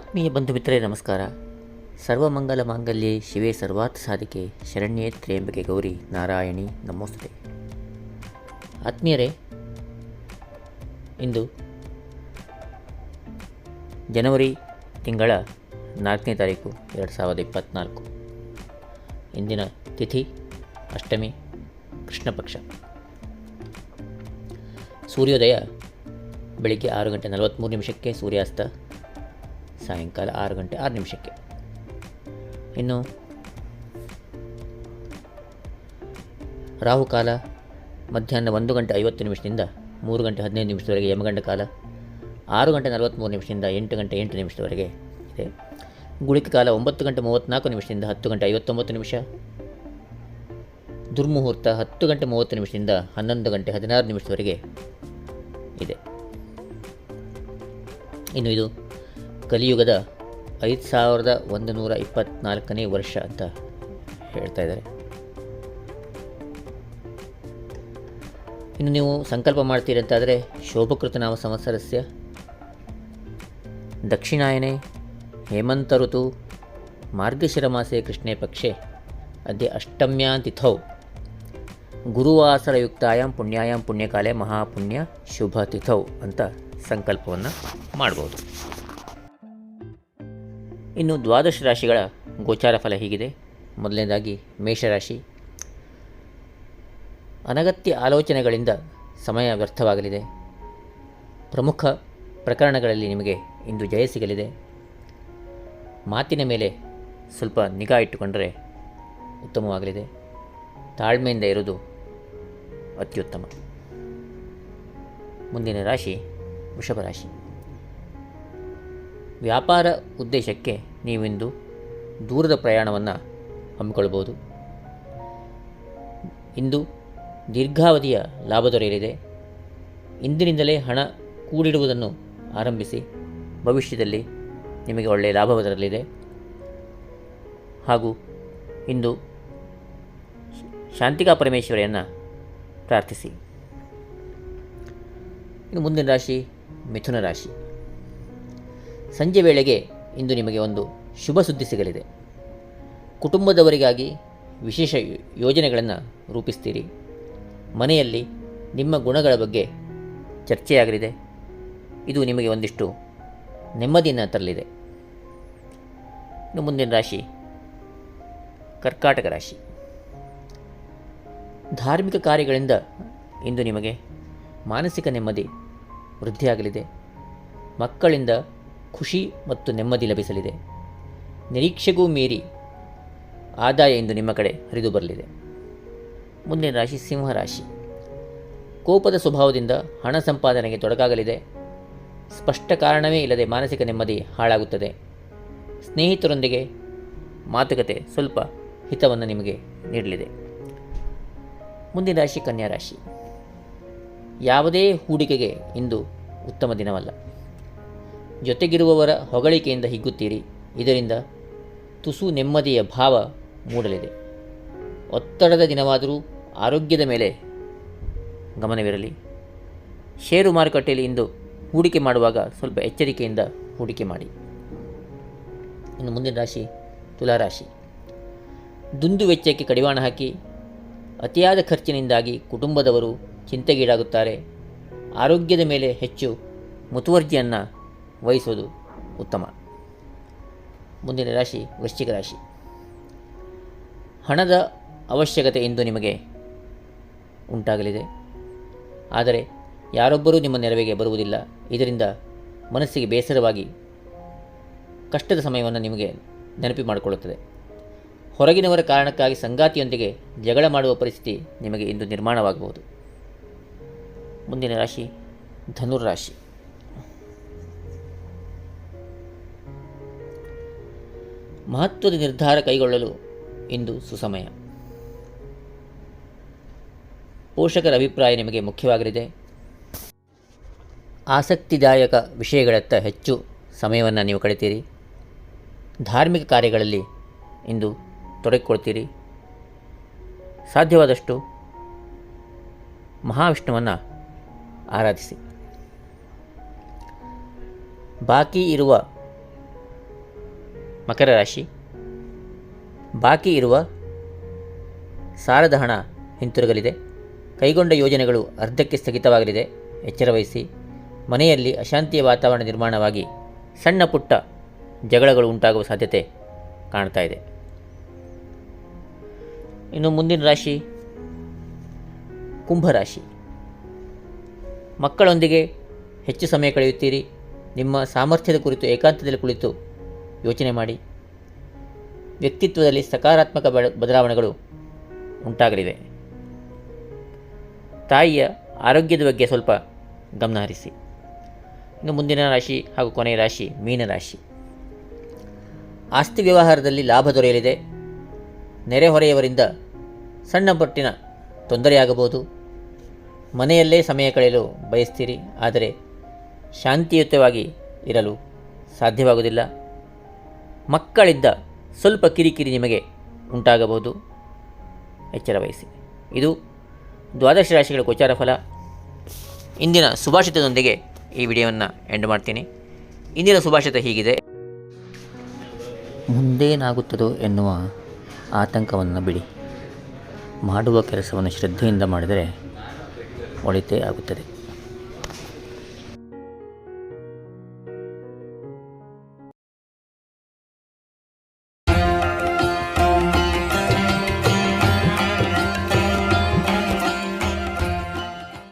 ಆತ್ಮೀಯ ಬಂಧು ಮಿತ್ರರೇ ನಮಸ್ಕಾರ. ಸರ್ವಮಂಗಲ ಮಾಂಗಲ್ಯ ಶಿವೇ ಸರ್ವಾರ್ಥ ಸಾಧಿಕೆ, ಶರಣ್ಯೇ ತ್ರ್ಯಂಬಕೆ ಗೌರಿ ನಾರಾಯಣಿ ನಮೋಸ್ತೆ ಆತ್ಮೀಯರೇ, ಇಂದು ಜನವರಿ ತಿಂಗಳ ನಾಲ್ಕನೇ ತಾರೀಕು ಎರಡು ಸಾವಿರದ ಇಪ್ಪತ್ತ್ನಾಲ್ಕು ಇಂದಿನ ತಿಥಿ ಅಷ್ಟಮಿ ಕೃಷ್ಣ ಪಕ್ಷ ಸೂರ್ಯೋದಯ ಬೆಳಿಗ್ಗೆ ಆರು ಗಂಟೆ ನಲವತ್ತ್ಮೂರು ನಿಮಿಷಕ್ಕೆ ಸೂರ್ಯಾಸ್ತ. ಸಾಯಂಕಾಲ ಆರು ಗಂಟೆ, ಆರು ನಿಮಿಷಕ್ಕೆ. ಇನ್ನು ರಾಹುಕಾಲ ಮಧ್ಯಾಹ್ನ ಒಂದು ಗಂಟೆ ಐವತ್ತು ನಿಮಿಷದಿಂದ ಮೂರು ಗಂಟೆ ಹದಿನೈದು ನಿಮಿಷದವರೆಗೆ ಯಮಗಂಡ ಕಾಲ, ಆರು ಗಂಟೆ ನಲವತ್ತ್ಮೂರು ನಿಮಿಷದಿಂದ ಎಂಟು ಗಂಟೆ ಎಂಟು ನಿಮಿಷದವರೆಗೆ ಇದೆ. ಗುಳಿಕ ಕಾಲ ಒಂಬತ್ತು ಗಂಟೆ ಮೂವತ್ತ್ನಾಲ್ಕು ನಿಮಿಷದಿಂದ ಹತ್ತು ಗಂಟೆ ಐವತ್ತೊಂಬತ್ತು ನಿಮಿಷ. ದುರ್ಮುಹೂರ್ತ ಹತ್ತು ಗಂಟೆ ಮೂವತ್ತು ನಿಮಿಷದಿಂದ ಹನ್ನೊಂದು ಗಂಟೆ ಹದಿನಾರು ನಿಮಿಷದವರೆಗೆ ಇದೆ. ಇನ್ನು ಇದು ಕಲಿಯುಗದ ಐದು ಸಾವಿರದ ಒಂದು ನೂರ ಇಪ್ಪತ್ನಾಲ್ಕನೇ ವರ್ಷ ಅಂತ ಹೇಳ್ತಾ ಇದ್ದಾರೆ. ಇನ್ನು ನೀವು ಸಂಕಲ್ಪ ಮಾಡ್ತೀರಿ ಅಂತಾದರೆ ಶೋಭಕೃತ ನಾಮ ಸಂವತ್ಸರಸ್ಯ, ದಕ್ಷಿಣಾಯನೆ, ಹೇಮಂತ ಋತು, ಮಾರ್ಗಶಿರ ಮಾಸೆ, ಕೃಷ್ಣೇ ಪಕ್ಷೆ, ಅದ್ಯ ಅಷ್ಟಮ್ಯಾಂ ತಿಥೌ ಗುರುವಾಸರಯುಕ್ತಾಯಂ ಪುಣ್ಯಾಯಂ ಪುಣ್ಯಕಾಲೆ ಮಹಾಪುಣ್ಯ ಶುಭ ತಿಥೌ ಅಂತ ಸಂಕಲ್ಪವನ್ನು ಮಾಡ್ಬೋದು. ಇನ್ನು ದ್ವಾದಶ ರಾಶಿಗಳ ಗೋಚಾರ ಫಲ ಹೀಗಿದೆ. ಮೊದಲನೇದಾಗಿ ಮೇಷರಾಶಿ. ಅನಗತ್ಯ ಆಲೋಚನೆಗಳಿಂದ ಸಮಯ ವ್ಯರ್ಥವಾಗಲಿದೆ. ಪ್ರಮುಖ ಪ್ರಕರಣಗಳಲ್ಲಿ ನಿಮಗೆ ಇಂದು ಜಯ ಸಿಗಲಿದೆ. ಮಾತಿನ ಮೇಲೆ ಸ್ವಲ್ಪ ನಿಗಾ ಇಟ್ಟುಕೊಂಡರೆ ಉತ್ತಮವಾಗಲಿದೆ. ತಾಳ್ಮೆಯಿಂದ ಇರುವುದು ಅತ್ಯುತ್ತಮ. ಮುಂದಿನ ರಾಶಿ, ವೃಷಭ ರಾಶಿ. ವ್ಯಾಪಾರ ಉದ್ದೇಶಕ್ಕೆ ನೀವಿಂದು ದೂರದ ಪ್ರಯಾಣವನ್ನು ಹಮ್ಮಿಕೊಳ್ಬೋದು ಇಂದು ದೀರ್ಘಾವಧಿಯ ಲಾಭ ದೊರೆಯಲಿದೆ. ಇಂದಿನಿಂದಲೇ ಹಣ ಕೂಡಿಡುವುದನ್ನು ಆರಂಭಿಸಿ ಭವಿಷ್ಯದಲ್ಲಿ ನಿಮಗೆ ಒಳ್ಳೆಯ ಲಾಭ ಬರಲಿದೆ. ಹಾಗೂ ಇಂದು ಶಾಂತಿಕಾ ಪರಮೇಶ್ವರಿಯನ್ನು ಪ್ರಾರ್ಥಿಸಿ. ಇನ್ನು ಮುಂದಿನ ರಾಶಿ ಮಿಥುನ ರಾಶಿ. ಸಂಜೆ ವೇಳೆಗೆ ಇಂದು ನಿಮಗೆ ಒಂದು ಶುಭ ಸುದ್ದಿ ಸಿಗಲಿದೆ. ಕುಟುಂಬದವರಿಗಾಗಿ ವಿಶೇಷ ಯೋಜನೆಗಳನ್ನು ರೂಪಿಸ್ತೀರಿ. ಮನೆಯಲ್ಲಿ ನಿಮ್ಮ ಗುಣಗಳ ಬಗ್ಗೆ ಚರ್ಚೆಯಾಗಲಿದೆ. ಇದು ನಿಮಗೆ ಒಂದಿಷ್ಟು ನೆಮ್ಮದಿಯನ್ನು ತರಲಿದೆ. ಇನ್ನು ಮುಂದಿನ ರಾಶಿ ಕರ್ಕಾಟಕ ರಾಶಿ. ಧಾರ್ಮಿಕ ಕಾರ್ಯಗಳಿಂದ ಇಂದು ನಿಮಗೆ ಮಾನಸಿಕ ನೆಮ್ಮದಿ ವೃದ್ಧಿಯಾಗಲಿದೆ. ಮಕ್ಕಳಿಂದ ಖುಷಿ ಮತ್ತು ನೆಮ್ಮದಿ ಲಭಿಸಲಿದೆ. ನಿರೀಕ್ಷೆಗೂ ಮೀರಿ ಆದಾಯ ಇಂದು ನಿಮ್ಮ ಕಡೆ ಹರಿದು ಬರಲಿದೆ. ಮುಂದಿನ ರಾಶಿ ಸಿಂಹರಾಶಿ ಕೋಪದ ಸ್ವಭಾವದಿಂದ ಹಣ ಸಂಪಾದನೆಗೆ ತೊಡಕಾಗಲಿದೆ. ಸ್ಪಷ್ಟ ಕಾರಣವೇ ಇಲ್ಲದೆ ಮಾನಸಿಕ ನೆಮ್ಮದಿ ಹಾಳಾಗುತ್ತದೆ. ಸ್ನೇಹಿತರೊಂದಿಗೆ ಮಾತುಕತೆ ಸ್ವಲ್ಪ ಹಿತವನ್ನು ನಿಮಗೆ ನೀಡಲಿದೆ. ಮುಂದಿನ ರಾಶಿ ಕನ್ಯಾ ರಾಶಿ. ಯಾವುದೇ ಹೂಡಿಕೆಗೆ ಇಂದು ಉತ್ತಮ ದಿನವಲ್ಲ. ಜೊತೆಗಿರುವವರ ಹೊಗಳಿಕೆಯಿಂದ ಹಿಗ್ಗುತ್ತೀರಿ. ಇದರಿಂದ ತುಸು ನೆಮ್ಮದಿಯ ಭಾವ ಮೂಡಲಿದೆ. ಒತ್ತಡದ ದಿನವಾದರೂ ಆರೋಗ್ಯದ ಮೇಲೆ ಗಮನವಿರಲಿ. ಷೇರು ಮಾರುಕಟ್ಟೆಯಲ್ಲಿ ಇಂದು ಹೂಡಿಕೆ ಮಾಡುವಾಗ ಸ್ವಲ್ಪ ಎಚ್ಚರಿಕೆಯಿಂದ ಹೂಡಿಕೆ ಮಾಡಿ. ಇನ್ನು ಮುಂದಿನ ರಾಶಿ ತುಲಾರಾಶಿ. ದುಂದು ವೆಚ್ಚಕ್ಕೆ ಕಡಿವಾಣ ಹಾಕಿ ಅತಿಯಾದ ಖರ್ಚಿನಿಂದಾಗಿ ಕುಟುಂಬದವರು ಚಿಂತೆಗೀಡಾಗುತ್ತಾರೆ. ಆರೋಗ್ಯದ ಮೇಲೆ ಹೆಚ್ಚು ಮುತುವರ್ಜಿಯನ್ನು ವಹಿಸೋದು ಉತ್ತಮ. ಮುಂದಿನ ರಾಶಿ ವೃಶ್ಚಿಕ ರಾಶಿ. ಹಣದ ಅವಶ್ಯಕತೆ ಇಂದು ನಿಮಗೆ ಉಂಟಾಗಲಿದೆ. ಆದರೆ ಯಾರೊಬ್ಬರೂ ನಿಮ್ಮ ನೆರವಿಗೆ ಬರುವುದಿಲ್ಲ. ಇದರಿಂದ ಮನಸ್ಸಿಗೆ ಬೇಸರವಾಗಿ ಕಷ್ಟದ ಸಮಯವನ್ನು ನಿಮಗೆ ನೆನಪಿ ಮಾಡಿಕೊಳ್ಳುತ್ತದೆ. ಹೊರಗಿನವರ ಕಾರಣಕ್ಕಾಗಿ ಸಂಗಾತಿಯೊಂದಿಗೆ ಜಗಳ ಮಾಡುವ ಪರಿಸ್ಥಿತಿ ನಿಮಗೆ ಇಂದು ನಿರ್ಮಾಣವಾಗಬಹುದು. ಮುಂದಿನ ರಾಶಿ ಧನುರ್ರಾಶಿ ಮಹತ್ವದ ನಿರ್ಧಾರ ಕೈಗೊಳ್ಳಲು ಇಂದು ಸುಸಮಯ. ಪೋಷಕರ ಅಭಿಪ್ರಾಯ ನಿಮಗೆ ಮುಖ್ಯವಾಗಲಿದೆ. ಆಸಕ್ತಿದಾಯಕ ವಿಷಯಗಳತ್ತ ಹೆಚ್ಚು ಸಮಯವನ್ನು ನೀವು ಕಳಿತೀರಿ. ಧಾರ್ಮಿಕ ಕಾರ್ಯಗಳಲ್ಲಿ ಇಂದು ತೊಡಗಿಕೊಳ್ತೀರಿ. ಸಾಧ್ಯವಾದಷ್ಟು ಮಹಾವಿಷ್ಣುವನ್ನು ಆರಾಧಿಸಿ. ಬಾಕಿ ಇರುವ ಮಕರ ರಾಶಿ. ಬಾಕಿ ಇರುವ ಸಾಲದ ಹಣ ಹಿಂತಿರುಗಲಿದೆ. ಕೈಗೊಂಡ ಯೋಜನೆಗಳು ಅರ್ಧಕ್ಕೆ ಸ್ಥಗಿತವಾಗಲಿದೆ. ಎಚ್ಚರವಹಿಸಿ ಮನೆಯಲ್ಲಿ ಅಶಾಂತಿಯ ವಾತಾವರಣ ನಿರ್ಮಾಣವಾಗಿ ಸಣ್ಣ ಪುಟ್ಟ ಜಗಳಗಳು ಉಂಟಾಗುವ ಸಾಧ್ಯತೆ ಕಾಣ್ತಾ ಇದೆ. ಇನ್ನು ಮುಂದಿನ ರಾಶಿ ಕುಂಭರಾಶಿ ಮಕ್ಕಳೊಂದಿಗೆ ಹೆಚ್ಚು ಸಮಯ ಕಳೆಯುತ್ತೀರಿ. ನಿಮ್ಮ ಸಾಮರ್ಥ್ಯದ ಕುರಿತು ಏಕಾಂತದಲ್ಲಿ ಕುಳಿತು ಯೋಚನೆ ಮಾಡಿ. ವ್ಯಕ್ತಿತ್ವದಲ್ಲಿ ಸಕಾರಾತ್ಮಕ ಬದಲಾವಣೆಗಳು ಉಂಟಾಗಲಿವೆ ತಾಯಿಯ ಆರೋಗ್ಯದ ಬಗ್ಗೆ ಸ್ವಲ್ಪ ಗಮನ ಹರಿಸಿ. ಇನ್ನು ಮುಂದಿನ ರಾಶಿ ಹಾಗೂ ಕೊನೆಯ ರಾಶಿ ಮೀನರಾಶಿ ಆಸ್ತಿ ವ್ಯವಹಾರದಲ್ಲಿ ಲಾಭ ದೊರೆಯಲಿದೆ. ನೆರೆಹೊರೆಯವರಿಂದ ಸಣ್ಣ ಪಟ್ಟಿನ ತೊಂದರೆಯಾಗಬಹುದು. ಮನೆಯಲ್ಲೇ ಸಮಯ ಕಳೆಯಲು ಬಯಸ್ತೀರಿ, ಆದರೆ ಶಾಂತಿಯುತವಾಗಿ ಇರಲು ಸಾಧ್ಯವಾಗುವುದಿಲ್ಲ. ಮಕ್ಕಳಿಂದ ಸ್ವಲ್ಪ ಕಿರಿಕಿರಿ ನಿಮಗೆ ಉಂಟಾಗಬಹುದು. ಎಚ್ಚರ ವಹಿಸಿ ಇದು ದ್ವಾದಶ ರಾಶಿಗಳ ಗೋಚಾರ ಫಲ. ಇಂದಿನ ಸುಭಾಷಿತದೊಂದಿಗೆ ಈ ವಿಡಿಯೋವನ್ನು ಎಂಡ್ ಮಾಡ್ತೀನಿ. ಇಂದಿನ ಸುಭಾಷಿತ ಹೀಗಿದೆ. ಮುಂದೇನಾಗುತ್ತದೋ ಎನ್ನುವ ಆತಂಕವನ್ನು ಬಿಡಿ. ಮಾಡುವ ಕೆಲಸವನ್ನು ಶ್ರದ್ಧೆಯಿಂದ ಮಾಡಿದರೆ ಒಳಿತೇ ಆಗುತ್ತದೆ.